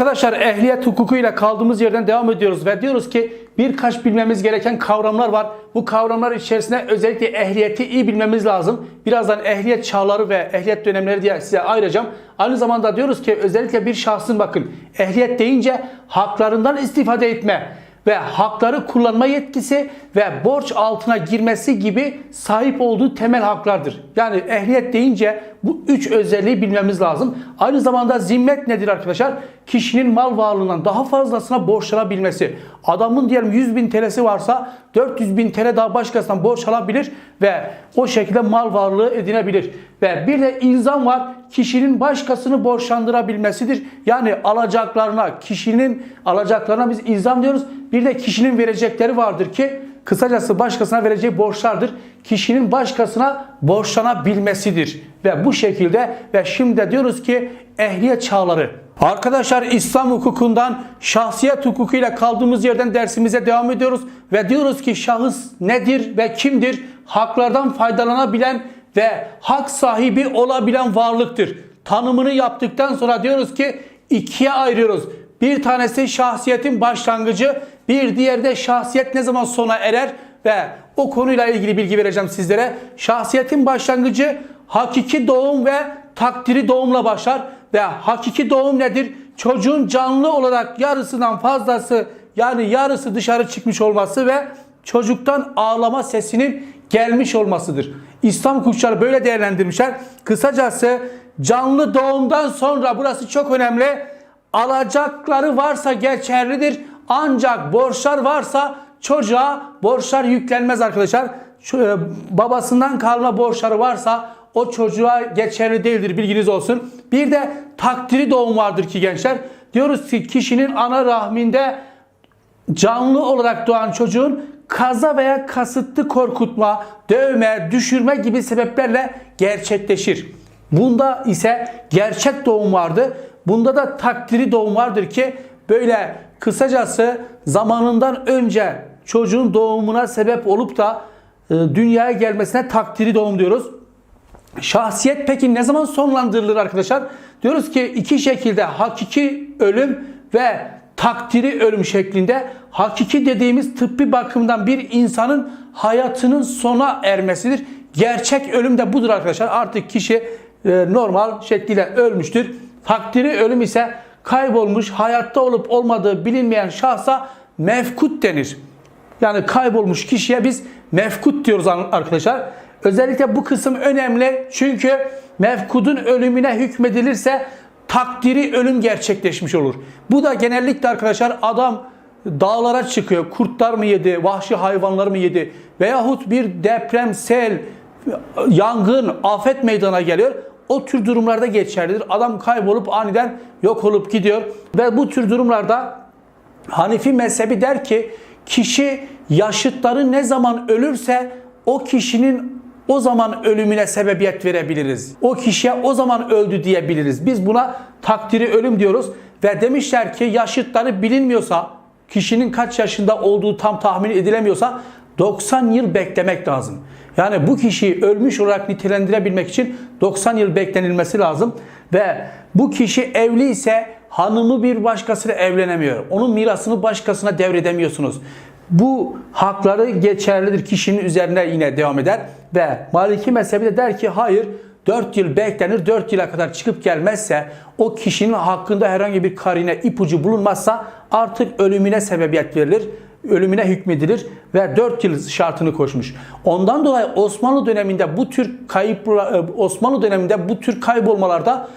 Arkadaşlar ehliyet hukukuyla kaldığımız yerden devam ediyoruz ve diyoruz ki birkaç bilmemiz gereken kavramlar var. Bu kavramlar içerisinde özellikle ehliyeti iyi bilmemiz lazım. Birazdan ehliyet çağları ve ehliyet dönemleri diye size ayıracağım. Aynı zamanda diyoruz ki özellikle bir şahsın bakın ehliyet deyince haklarından istifade etme ve hakları kullanma yetkisi ve borç altına girmesi gibi sahip olduğu temel haklardır. Yani ehliyet deyince bu üç özelliği bilmemiz lazım. Aynı zamanda zimmet nedir arkadaşlar? Kişinin mal varlığından daha fazlasına borçlanabilmesi. Adamın diyelim 100 bin TL'si varsa 400 bin TL daha başkasından borç alabilir ve o şekilde mal varlığı edinebilir. Ve bir de ilzam var. Kişinin başkasını borçlandırabilmesidir. Yani alacaklarına, kişinin alacaklarına biz ilzam diyoruz. Bir de kişinin verecekleri vardır ki kısacası başkasına vereceği borçlardır. Kişinin başkasına borçlanabilmesidir. Ve bu şekilde ve şimdi de diyoruz ki ehliyet çağları. Arkadaşlar İslam hukukundan şahsiyet hukukuyla kaldığımız yerden dersimize devam ediyoruz. Ve diyoruz ki şahıs nedir ve kimdir? Haklardan faydalanabilen ve hak sahibi olabilen varlıktır. Tanımını yaptıktan sonra diyoruz ki ikiye ayırıyoruz. Bir tanesi şahsiyetin başlangıcı, bir diğeri de şahsiyet ne zaman sona erer ve o konuyla ilgili bilgi vereceğim sizlere. Şahsiyetin başlangıcı hakiki doğum ve takdiri doğumla başlar ve hakiki doğum nedir? Çocuğun canlı olarak yarısından fazlası yani yarısı dışarı çıkmış olması ve çocuktan ağlama sesinin gelmiş olmasıdır. İslam hukukçuları böyle değerlendirmişler. Kısacası canlı doğumdan sonra burası çok önemli. Alacakları varsa geçerlidir. Ancak borçlar varsa çocuğa borçlar yüklenmez arkadaşlar. E, babasından kalma borçları varsa o çocuğa geçerli değildir bilginiz olsun. Bir de takdiri doğum vardır ki gençler. Diyoruz ki kişinin ana rahminde canlı olarak doğan çocuğun kaza veya kasıtlı korkutma, dövme, düşürme gibi sebeplerle gerçekleşir. Bunda ise gerçek doğum vardı. Bunda da takdiri doğum vardır ki böyle kısacası zamanından önce çocuğun doğumuna sebep olup da e, dünyaya gelmesine takdiri doğum diyoruz. Şahsiyet peki ne zaman sonlandırılır arkadaşlar? Diyoruz ki iki şekilde hakiki ölüm ve takdiri ölüm şeklinde hakiki dediğimiz tıbbi bakımdan bir insanın hayatının sona ermesidir. Gerçek ölüm de budur arkadaşlar. Artık kişi e, normal şekliyle ölmüştür. Takdiri ölüm ise kaybolmuş, hayatta olup olmadığı bilinmeyen şahsa mefkut denir. Yani kaybolmuş kişiye biz mefkut diyoruz arkadaşlar. Özellikle bu kısım önemli çünkü mefkudun ölümüne hükmedilirse takdiri ölüm gerçekleşmiş olur. Bu da genellikle arkadaşlar adam dağlara çıkıyor. Kurtlar mı yedi, vahşi hayvanlar mı yedi veyahut bir deprem, sel, yangın, afet meydana geliyor. O tür durumlarda geçerlidir. Adam kaybolup aniden yok olup gidiyor. Ve bu tür durumlarda Hanifi mezhebi der ki kişi yaşıtları ne zaman ölürse o kişinin o zaman ölümüne sebebiyet verebiliriz. O kişiye o zaman öldü diyebiliriz. Biz buna takdiri ölüm diyoruz. Ve demişler ki yaşıtları bilinmiyorsa, kişinin kaç yaşında olduğu tam tahmin edilemiyorsa 90 yıl beklemek lazım. Yani bu kişiyi ölmüş olarak nitelendirebilmek için 90 yıl beklenilmesi lazım. Ve bu kişi evli ise hanımı bir başkasıyla evlenemiyor. Onun mirasını başkasına devredemiyorsunuz. Bu hakları geçerlidir kişinin üzerine yine devam eder. Ve Maliki mezhebi de der ki hayır 4 yıl beklenir 4 yıla kadar çıkıp gelmezse o kişinin hakkında herhangi bir karine ipucu bulunmazsa artık ölümüne sebebiyet verilir ölümüne hükmedilir ve 4 yıl şartını koşmuş. Ondan dolayı Osmanlı döneminde bu tür kayıp Osmanlı döneminde bu tür kaybolmalarda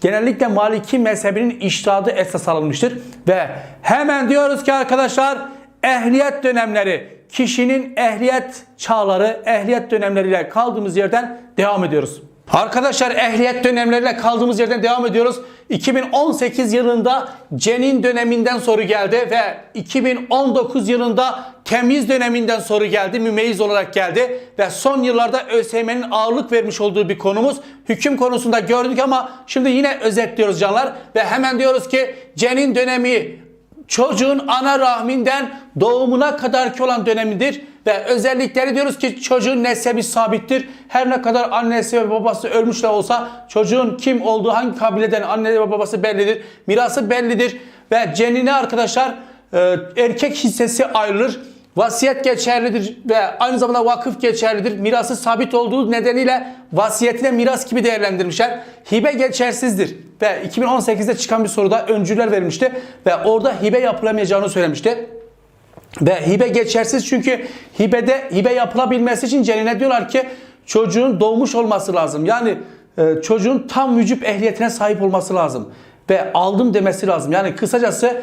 genellikle Maliki mezhebinin iştahadı esas alınmıştır ve hemen diyoruz ki arkadaşlar ehliyet dönemleri kişinin ehliyet çağları, ehliyet dönemleriyle kaldığımız yerden devam ediyoruz. Arkadaşlar ehliyet dönemleriyle kaldığımız yerden devam ediyoruz. 2018 yılında cenin döneminden soru geldi ve 2019 yılında temiz döneminden soru geldi, mümeyyiz olarak geldi ve son yıllarda ÖSYM'nin ağırlık vermiş olduğu bir konumuz. Hüküm konusunda gördük ama şimdi yine özetliyoruz canlar ve hemen diyoruz ki cenin dönemi çocuğun ana rahminden doğumuna kadarki olan dönemidir ve özellikleri diyoruz ki çocuğun nesebi sabittir. Her ne kadar annesi ve babası ölmüş de olsa çocuğun kim olduğu hangi kabileden anne ve babası bellidir. Mirası bellidir ve cenine arkadaşlar e, erkek hissesi ayrılır. Vasiyet geçerlidir ve aynı zamanda vakıf geçerlidir. Mirası sabit olduğu nedeniyle vasiyetine miras gibi değerlendirmişler. Hibe geçersizdir. Ve 2018'de çıkan bir soruda öncüler verilmişti ve orada hibe yapılamayacağını söylemişti. Ve hibe geçersiz çünkü hibede hibe yapılabilmesi için cenine diyorlar ki çocuğun doğmuş olması lazım. Yani e, çocuğun tam vücut ehliyetine sahip olması lazım. Ve aldım demesi lazım. Yani kısacası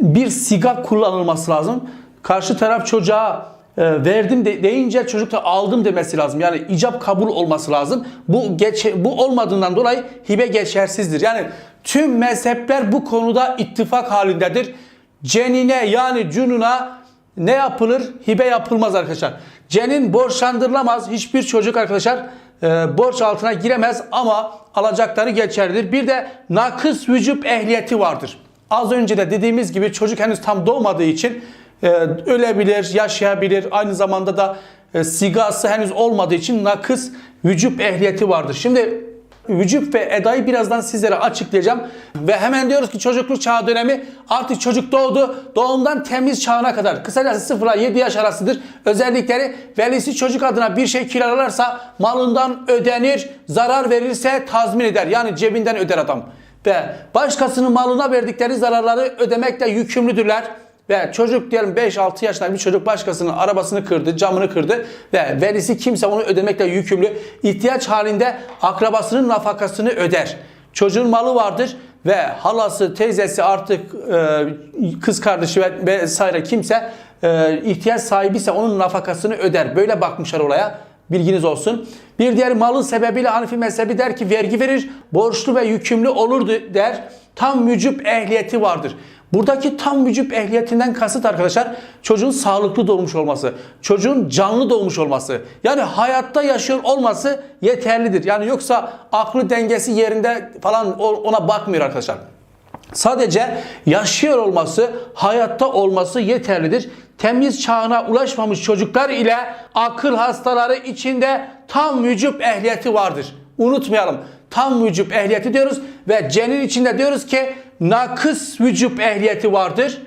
bir siga kullanılması lazım. Karşı taraf çocuğa e, verdim de, deyince çocuk da aldım demesi lazım. Yani icap kabul olması lazım. Bu geç, bu olmadığından dolayı hibe geçersizdir. Yani tüm mezhepler bu konuda ittifak halindedir. Cenine yani cununa ne yapılır? Hibe yapılmaz arkadaşlar. Cenin borçlandırılamaz. Hiçbir çocuk arkadaşlar e, borç altına giremez ama alacakları geçerlidir. Bir de nakıs vücut ehliyeti vardır. Az önce de dediğimiz gibi çocuk henüz tam doğmadığı için ölebilir, yaşayabilir. Aynı zamanda da e, sigası henüz olmadığı için nakıs vücut ehliyeti vardır. Şimdi vücut ve edayı birazdan sizlere açıklayacağım. Ve hemen diyoruz ki çocukluk çağı dönemi artık çocuk doğdu. Doğumdan temiz çağına kadar kısacası 0 ile 7 yaş arasıdır. Özellikleri velisi çocuk adına bir şey kiralarsa malından ödenir, zarar verirse tazmin eder. Yani cebinden öder adam. Ve başkasının malına verdikleri zararları ödemekle yükümlüdürler. Ve çocuk diyelim 5-6 yaşında bir çocuk başkasının arabasını kırdı, camını kırdı ve velisi kimse onu ödemekle yükümlü. İhtiyaç halinde akrabasının nafakasını öder. Çocuğun malı vardır ve halası, teyzesi artık e, kız kardeşi ve vesaire kimse e, ihtiyaç sahibi ise onun nafakasını öder. Böyle bakmışlar olaya. Bilginiz olsun. Bir diğer malın sebebiyle Hanifi mezhebi der ki vergi verir, borçlu ve yükümlü olurdu der. Tam mücüp ehliyeti vardır. Buradaki tam vücut ehliyetinden kasıt arkadaşlar çocuğun sağlıklı doğmuş olması, çocuğun canlı doğmuş olması. Yani hayatta yaşıyor olması yeterlidir. Yani yoksa aklı dengesi yerinde falan ona bakmıyor arkadaşlar. Sadece yaşıyor olması, hayatta olması yeterlidir. Temiz çağına ulaşmamış çocuklar ile akıl hastaları içinde tam vücut ehliyeti vardır. Unutmayalım. Tam vücut ehliyeti diyoruz ve cenin içinde diyoruz ki nakıs vücut ehliyeti vardır.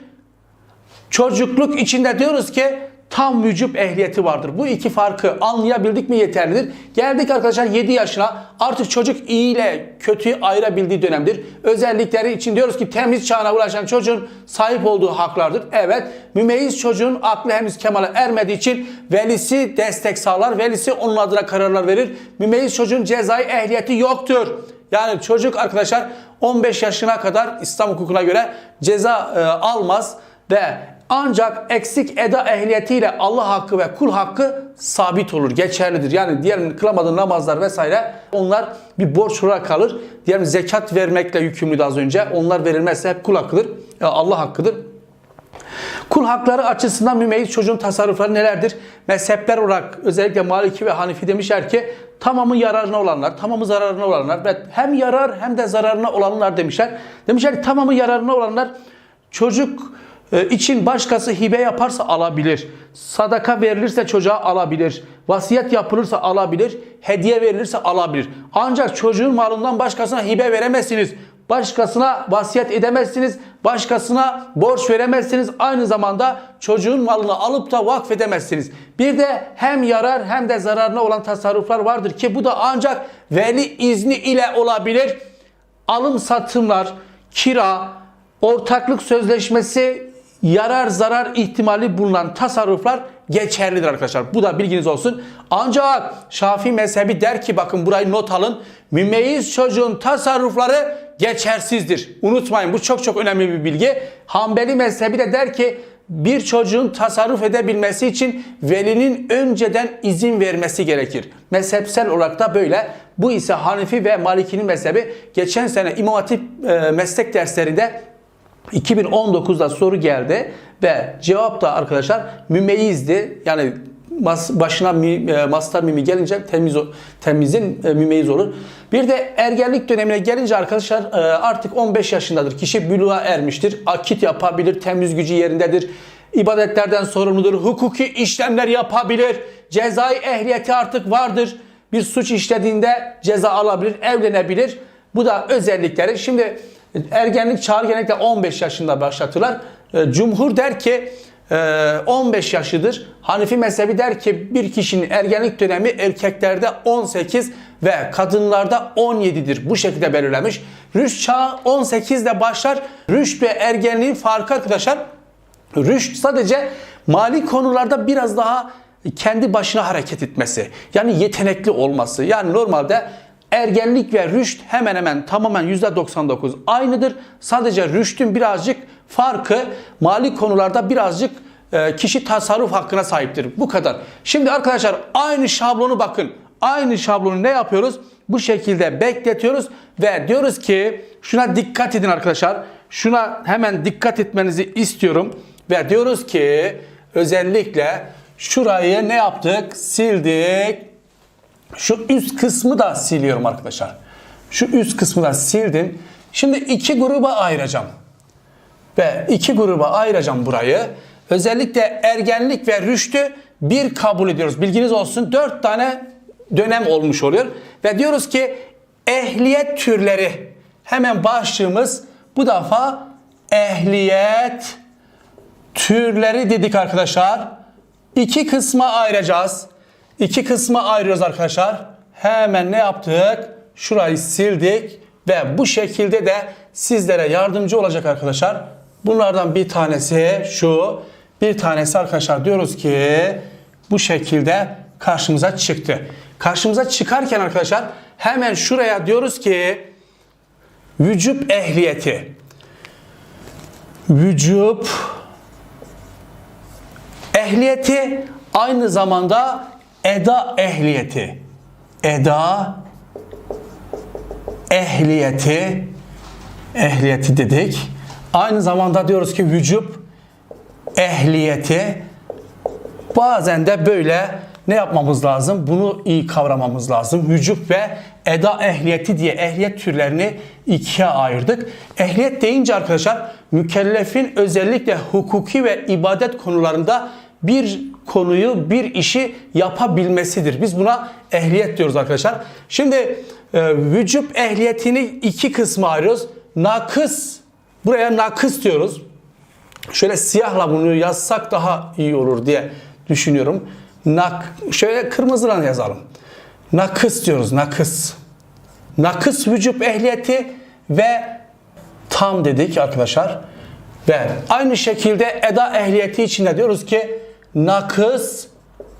Çocukluk içinde diyoruz ki tam vücut ehliyeti vardır. Bu iki farkı anlayabildik mi yeterlidir. Geldik arkadaşlar 7 yaşına artık çocuk iyi ile kötüyü ayırabildiği dönemdir. Özellikleri için diyoruz ki temiz çağına ulaşan çocuğun sahip olduğu haklardır. Evet mümeyyiz çocuğun aklı henüz kemale ermediği için velisi destek sağlar. Velisi onun adına kararlar verir. Mümeyyiz çocuğun cezai ehliyeti yoktur. Yani çocuk arkadaşlar 15 yaşına kadar İslam hukukuna göre ceza e, almaz ve ancak eksik eda ehliyetiyle Allah hakkı ve kul hakkı sabit olur, geçerlidir. Yani diğer kılamadığı namazlar vesaire onlar bir borç olarak kalır. Diğer zekat vermekle yükümlüydü az önce. Onlar verilmezse hep kul hakkıdır. Allah hakkıdır. Kul hakları açısından mümeyyiz çocuğun tasarrufları nelerdir? Mezhepler olarak özellikle Maliki ve Hanifi demişler ki tamamı yararına olanlar, tamamı zararına olanlar ve hem yarar hem de zararına olanlar demişler. Demişler ki tamamı yararına olanlar çocuk e, için başkası hibe yaparsa alabilir. Sadaka verilirse çocuğa alabilir. Vasiyet yapılırsa alabilir. Hediye verilirse alabilir. Ancak çocuğun malından başkasına hibe veremezsiniz. Başkasına vasiyet edemezsiniz. Başkasına borç veremezsiniz. Aynı zamanda çocuğun malını alıp da vakfedemezsiniz. Bir de hem yarar hem de zararına olan tasarruflar vardır ki bu da ancak veli izni ile olabilir. Alım satımlar, kira, ortaklık sözleşmesi yarar zarar ihtimali bulunan tasarruflar geçerlidir arkadaşlar. Bu da bilginiz olsun. Ancak Şafii mezhebi der ki bakın burayı not alın. Mümeyyiz çocuğun tasarrufları geçersizdir. Unutmayın bu çok çok önemli bir bilgi. Hanbeli mezhebi de der ki bir çocuğun tasarruf edebilmesi için velinin önceden izin vermesi gerekir. Mezhepsel olarak da böyle. Bu ise Hanifi ve Maliki'nin mezhebi. Geçen sene İmam Hatip e, meslek derslerinde 2019'da soru geldi ve cevap da arkadaşlar mümeyyizdi. Yani başına mi, e, mastar mimi gelince temiz temizin e, mümeyyiz olur. Bir de ergenlik dönemine gelince arkadaşlar e, artık 15 yaşındadır. Kişi büluğa ermiştir. Akit yapabilir, temiz gücü yerindedir. ibadetlerden sorumludur. Hukuki işlemler yapabilir. Cezai ehliyeti artık vardır. Bir suç işlediğinde ceza alabilir, evlenebilir. Bu da özellikleri. Şimdi ergenlik çağı genellikle 15 yaşında başlatırlar. E, Cumhur der ki 15 yaşıdır. Hanifi mezhebi der ki bir kişinin ergenlik dönemi erkeklerde 18 ve kadınlarda 17'dir. Bu şekilde belirlemiş. Rüşt çağı 18 ile başlar. Rüşt ve ergenliğin farkı arkadaşlar Rüşt sadece mali konularda biraz daha kendi başına hareket etmesi. Yani yetenekli olması. Yani normalde ergenlik ve rüşt hemen hemen tamamen %99 aynıdır. Sadece rüştün birazcık farkı mali konularda birazcık e, kişi tasarruf hakkına sahiptir. Bu kadar. Şimdi arkadaşlar aynı şablonu bakın. Aynı şablonu ne yapıyoruz? Bu şekilde bekletiyoruz ve diyoruz ki şuna dikkat edin arkadaşlar. Şuna hemen dikkat etmenizi istiyorum. Ve diyoruz ki özellikle şurayı ne yaptık? Sildik. Şu üst kısmı da siliyorum arkadaşlar. Şu üst kısmı da sildim. Şimdi iki gruba ayıracağım. Ve iki gruba ayıracağım burayı. Özellikle ergenlik ve rüştü bir kabul ediyoruz. Bilginiz olsun. Dört tane dönem olmuş oluyor. Ve diyoruz ki ehliyet türleri. Hemen başlığımız bu defa ehliyet türleri dedik arkadaşlar. İki kısma ayıracağız. İki kısma ayırıyoruz arkadaşlar. Hemen ne yaptık? Şurayı sildik ve bu şekilde de sizlere yardımcı olacak arkadaşlar. Bunlardan bir tanesi şu. Bir tanesi arkadaşlar diyoruz ki bu şekilde karşımıza çıktı. Karşımıza çıkarken arkadaşlar hemen şuraya diyoruz ki vücub ehliyeti. Vücub ehliyeti aynı zamanda eda ehliyeti. Eda ehliyeti ehliyeti dedik. Aynı zamanda diyoruz ki vücub ehliyeti bazen de böyle ne yapmamız lazım? Bunu iyi kavramamız lazım. Vücub ve eda ehliyeti diye ehliyet türlerini ikiye ayırdık. Ehliyet deyince arkadaşlar mükellefin özellikle hukuki ve ibadet konularında bir konuyu, bir işi yapabilmesidir. Biz buna ehliyet diyoruz arkadaşlar. Şimdi e, vücub ehliyetini iki kısma ayırıyoruz. Nakıs, buraya nakıs diyoruz. Şöyle siyahla bunu yazsak daha iyi olur diye düşünüyorum. Nak, şöyle kırmızıla yazalım. Nakıs diyoruz, nakıs. Nakıs vücub ehliyeti ve tam dedik arkadaşlar. Ve aynı şekilde eda ehliyeti içinde diyoruz ki nakıs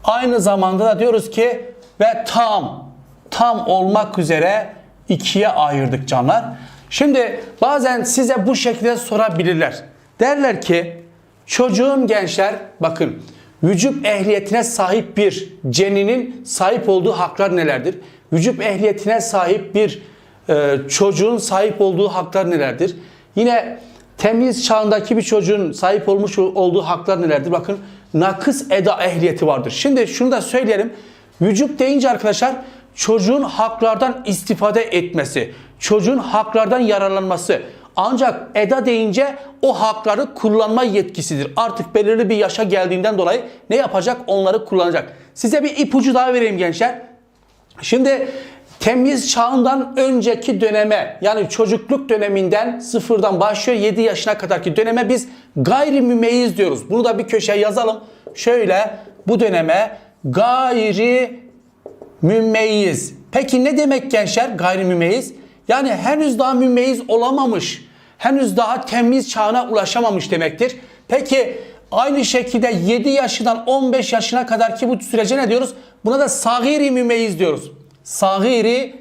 aynı zamanda da diyoruz ki ve tam tam olmak üzere ikiye ayırdık canlar. Şimdi bazen size bu şekilde sorabilirler. Derler ki çocuğun gençler bakın vücub ehliyetine sahip bir ceninin sahip olduğu haklar nelerdir? Vücub ehliyetine sahip bir e, çocuğun sahip olduğu haklar nelerdir? Yine temiz çağındaki bir çocuğun sahip olmuş olduğu haklar nelerdir? Bakın nakıs eda ehliyeti vardır. Şimdi şunu da söyleyelim. Vücub deyince arkadaşlar çocuğun haklardan istifade etmesi, çocuğun haklardan yararlanması. Ancak eda deyince o hakları kullanma yetkisidir. Artık belirli bir yaşa geldiğinden dolayı ne yapacak? Onları kullanacak. Size bir ipucu daha vereyim gençler. Şimdi temiz çağından önceki döneme yani çocukluk döneminden sıfırdan başlıyor 7 yaşına kadarki döneme biz gayri mümeyyiz diyoruz. Bunu da bir köşeye yazalım. Şöyle bu döneme gayri mümeyyiz. Peki ne demek gençler gayri mümeyyiz? Yani henüz daha mümeyyiz olamamış. Henüz daha temiz çağına ulaşamamış demektir. Peki aynı şekilde 7 yaşından 15 yaşına kadar ki bu sürece ne diyoruz? Buna da sagiri mümeyyiz diyoruz. Sagiri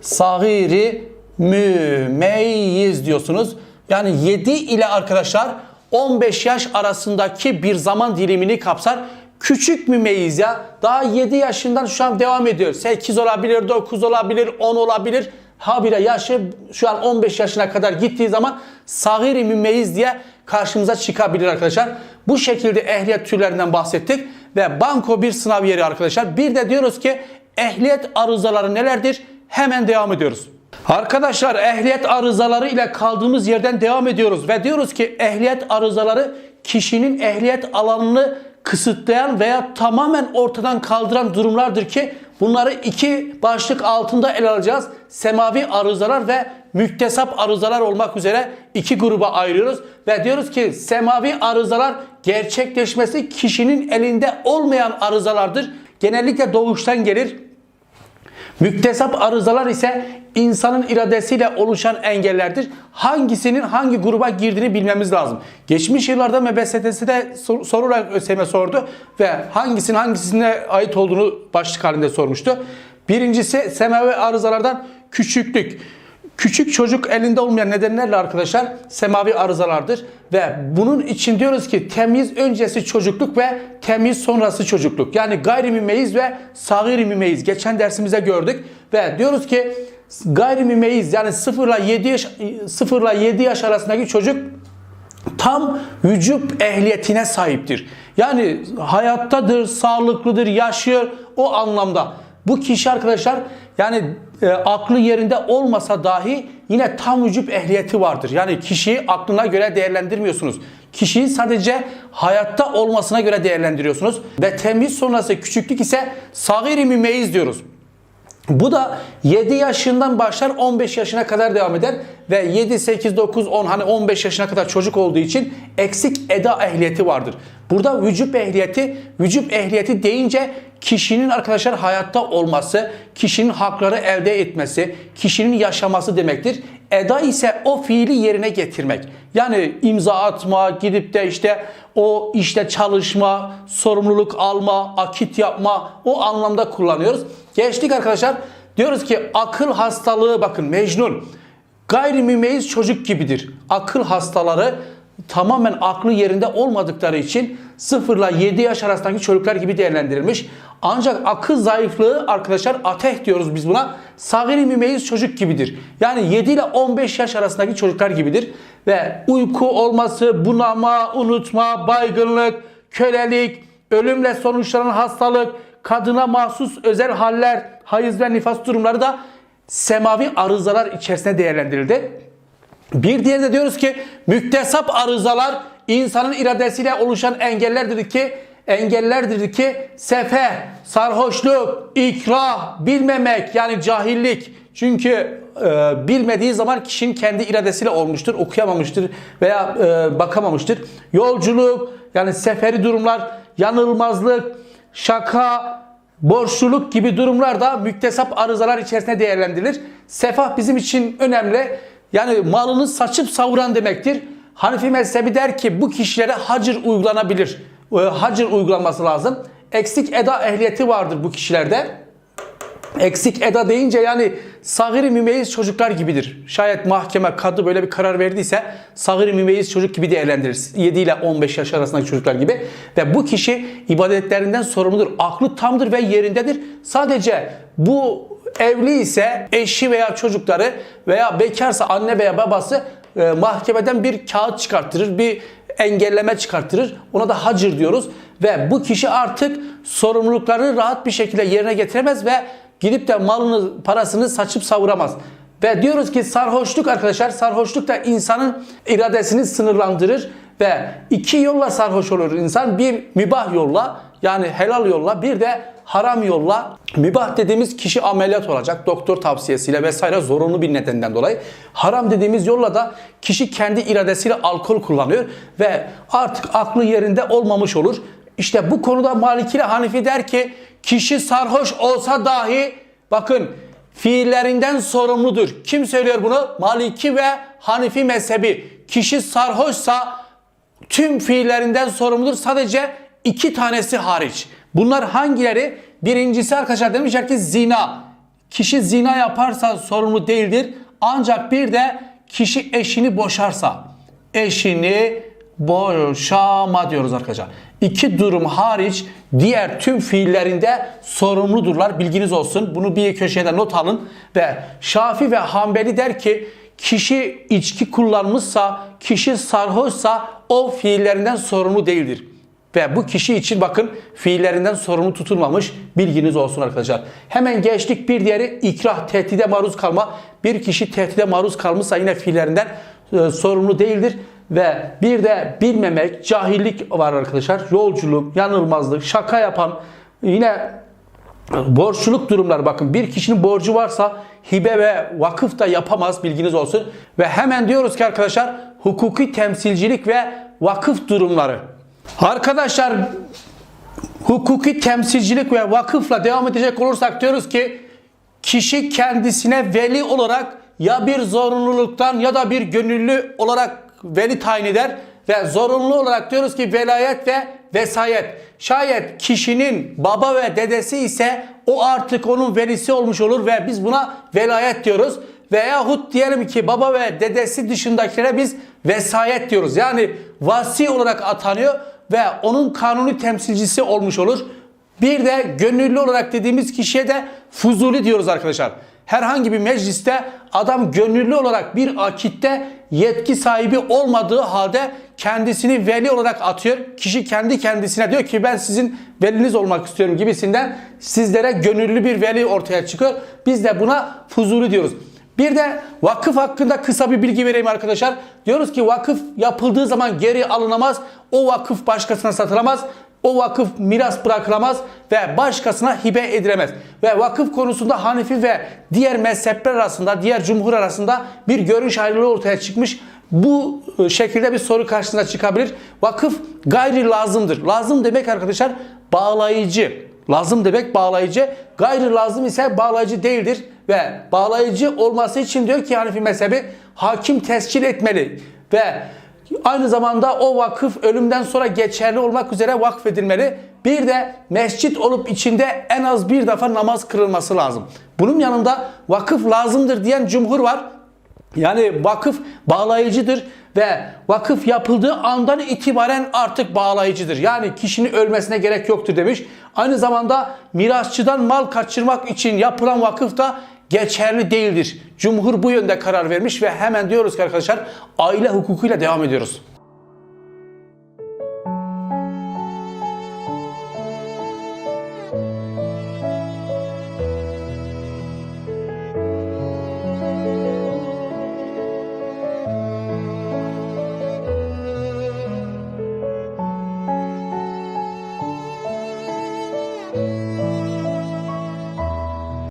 sagiri mümeyyiz diyorsunuz. Yani 7 ile arkadaşlar 15 yaş arasındaki bir zaman dilimini kapsar. Küçük mümeyyiz ya. Daha 7 yaşından şu an devam ediyor. 8 olabilir, 9 olabilir, 10 olabilir. Habire yaşı şu an 15 yaşına kadar gittiği zaman sagiri mümeyyiz diye karşımıza çıkabilir arkadaşlar. Bu şekilde ehliyet türlerinden bahsettik ve banko bir sınav yeri arkadaşlar. Bir de diyoruz ki ehliyet arızaları nelerdir? Hemen devam ediyoruz. Arkadaşlar ehliyet arızaları ile kaldığımız yerden devam ediyoruz ve diyoruz ki ehliyet arızaları kişinin ehliyet alanını kısıtlayan veya tamamen ortadan kaldıran durumlardır ki bunları iki başlık altında ele alacağız. Semavi arızalar ve müktesap arızalar olmak üzere iki gruba ayırıyoruz ve diyoruz ki semavi arızalar gerçekleşmesi kişinin elinde olmayan arızalardır. Genellikle doğuştan gelir. Müktesap arızalar ise insanın iradesiyle oluşan engellerdir. Hangisinin hangi gruba girdiğini bilmemiz lazım. Geçmiş yıllarda MBST'si de sor- sorularak ÖSYM sordu ve hangisinin hangisine ait olduğunu başlık halinde sormuştu. Birincisi semavi arızalardan küçüklük. Küçük çocuk elinde olmayan nedenlerle arkadaşlar semavi arızalardır ve bunun için diyoruz ki temiz öncesi çocukluk ve temiz sonrası çocukluk. Yani gayrimümeyiz ve sagir Geçen dersimizde gördük ve diyoruz ki gayrimümeyiz yani 0 ile 7 yaş 0 ile 7 yaş arasındaki çocuk tam vücut ehliyetine sahiptir. Yani hayattadır, sağlıklıdır, yaşıyor o anlamda. Bu kişi arkadaşlar yani e, aklı yerinde olmasa dahi yine tam vücut ehliyeti vardır. Yani kişiyi aklına göre değerlendirmiyorsunuz. Kişiyi sadece hayatta olmasına göre değerlendiriyorsunuz. Ve temiz sonrası küçüklük ise sagir-i mümeyyiz diyoruz. Bu da 7 yaşından başlar 15 yaşına kadar devam eder ve 7, 8, 9, 10 hani 15 yaşına kadar çocuk olduğu için eksik eda ehliyeti vardır. Burada vücut ehliyeti, vücut ehliyeti deyince kişinin arkadaşlar hayatta olması, kişinin hakları elde etmesi, kişinin yaşaması demektir. Eda ise o fiili yerine getirmek. Yani imza atma, gidip de işte o işte çalışma, sorumluluk alma, akit yapma o anlamda kullanıyoruz. Geçtik arkadaşlar. Diyoruz ki akıl hastalığı bakın Mecnun gayrimümeyiz çocuk gibidir. Akıl hastaları tamamen aklı yerinde olmadıkları için 0 ile 7 yaş arasındaki çocuklar gibi değerlendirilmiş. Ancak akıl zayıflığı arkadaşlar ateh diyoruz biz buna. Sagir-i mümeyiz çocuk gibidir. Yani 7 ile 15 yaş arasındaki çocuklar gibidir. Ve uyku olması, bunama, unutma, baygınlık, kölelik, ölümle sonuçlanan hastalık, kadına mahsus özel haller, hayız ve nifas durumları da semavi arızalar içerisinde değerlendirildi. Bir diğeri de diyoruz ki müktesap arızalar insanın iradesiyle oluşan engellerdir ki engellerdir ki sefe, sarhoşluk, ikrah, bilmemek yani cahillik. Çünkü e, bilmediği zaman kişinin kendi iradesiyle olmuştur, okuyamamıştır veya e, bakamamıştır. Yolculuk yani seferi durumlar, yanılmazlık, şaka, borçluluk gibi durumlar da müktesap arızalar içerisinde değerlendirilir. Sefah bizim için önemli. Yani malını saçıp savuran demektir. Hanifi mezhebi der ki bu kişilere hacır uygulanabilir. E, Hacır uygulanması lazım. Eksik eda ehliyeti vardır bu kişilerde. Eksik eda deyince yani sagir-i mümeyiz çocuklar gibidir. Şayet mahkeme kadı böyle bir karar verdiyse sagir-i mümeyiz çocuk gibi değerlendirir. 7 ile 15 yaş arasındaki çocuklar gibi. Ve bu kişi ibadetlerinden sorumludur. Aklı tamdır ve yerindedir. Sadece bu evli ise eşi veya çocukları veya bekarsa anne veya babası e, mahkemeden bir kağıt çıkarttırır, bir engelleme çıkarttırır. Ona da hacır diyoruz. Ve bu kişi artık sorumluluklarını rahat bir şekilde yerine getiremez ve gidip de malını, parasını saçıp savuramaz. Ve diyoruz ki sarhoşluk arkadaşlar, sarhoşluk da insanın iradesini sınırlandırır ve iki yolla sarhoş olur insan. Bir mübah yolla yani helal yolla bir de haram yolla. Mübah dediğimiz kişi ameliyat olacak doktor tavsiyesiyle vesaire zorunlu bir nedenden dolayı. Haram dediğimiz yolla da kişi kendi iradesiyle alkol kullanıyor ve artık aklı yerinde olmamış olur. İşte bu konuda Maliki ile Hanifi der ki kişi sarhoş olsa dahi bakın fiillerinden sorumludur. Kim söylüyor bunu? Maliki ve Hanifi mezhebi. Kişi sarhoşsa tüm fiillerinden sorumludur. Sadece iki tanesi hariç. Bunlar hangileri? Birincisi arkadaşlar demişler ki zina. Kişi zina yaparsa sorumlu değildir. Ancak bir de kişi eşini boşarsa. Eşini boşama diyoruz arkadaşlar. İki durum hariç diğer tüm fiillerinde sorumludurlar. Bilginiz olsun. Bunu bir köşede not alın. Ve Şafi ve Hanbeli der ki kişi içki kullanmışsa, kişi sarhoşsa o fiillerinden sorumlu değildir. Ve bu kişi için bakın fiillerinden sorumlu tutulmamış bilginiz olsun arkadaşlar. Hemen geçtik bir diğeri ikrah tehdide maruz kalma. Bir kişi tehdide maruz kalmışsa yine fiillerinden e, sorumlu değildir. ve bir de bilmemek, cahillik var arkadaşlar. Yolculuk, yanılmazlık, şaka yapan, yine borçluluk durumlar bakın bir kişinin borcu varsa hibe ve vakıf da yapamaz bilginiz olsun. Ve hemen diyoruz ki arkadaşlar hukuki temsilcilik ve vakıf durumları. Arkadaşlar hukuki temsilcilik ve vakıfla devam edecek olursak diyoruz ki kişi kendisine veli olarak ya bir zorunluluktan ya da bir gönüllü olarak veli tayin eder ve zorunlu olarak diyoruz ki velayet ve vesayet. Şayet kişinin baba ve dedesi ise o artık onun velisi olmuş olur ve biz buna velayet diyoruz. Veyahut diyelim ki baba ve dedesi dışındakilere biz vesayet diyoruz. Yani vasi olarak atanıyor ve onun kanuni temsilcisi olmuş olur. Bir de gönüllü olarak dediğimiz kişiye de fuzuli diyoruz arkadaşlar. Herhangi bir mecliste adam gönüllü olarak bir akitte yetki sahibi olmadığı halde kendisini veli olarak atıyor. Kişi kendi kendisine diyor ki ben sizin veliniz olmak istiyorum gibisinden sizlere gönüllü bir veli ortaya çıkıyor. Biz de buna fuzuli diyoruz. Bir de vakıf hakkında kısa bir bilgi vereyim arkadaşlar. Diyoruz ki vakıf yapıldığı zaman geri alınamaz. O vakıf başkasına satılamaz. O vakıf miras bırakılamaz ve başkasına hibe edilemez. Ve vakıf konusunda Hanefi ve diğer mezhepler arasında, diğer cumhur arasında bir görüş ayrılığı ortaya çıkmış. Bu e, şekilde bir soru karşısına çıkabilir. Vakıf gayri lazımdır. Lazım demek arkadaşlar bağlayıcı. Lazım demek bağlayıcı. Gayri lazım ise bağlayıcı değildir. Ve bağlayıcı olması için diyor ki Hanefi mezhebi hakim tescil etmeli. Ve aynı zamanda o vakıf ölümden sonra geçerli olmak üzere vakfedilmeli. Bir de mescit olup içinde en az bir defa namaz kırılması lazım. Bunun yanında vakıf lazımdır diyen cumhur var. Yani vakıf bağlayıcıdır ve vakıf yapıldığı andan itibaren artık bağlayıcıdır. Yani kişinin ölmesine gerek yoktur demiş. Aynı zamanda mirasçıdan mal kaçırmak için yapılan vakıf da geçerli değildir. Cumhur bu yönde karar vermiş ve hemen diyoruz ki arkadaşlar aile hukukuyla devam ediyoruz.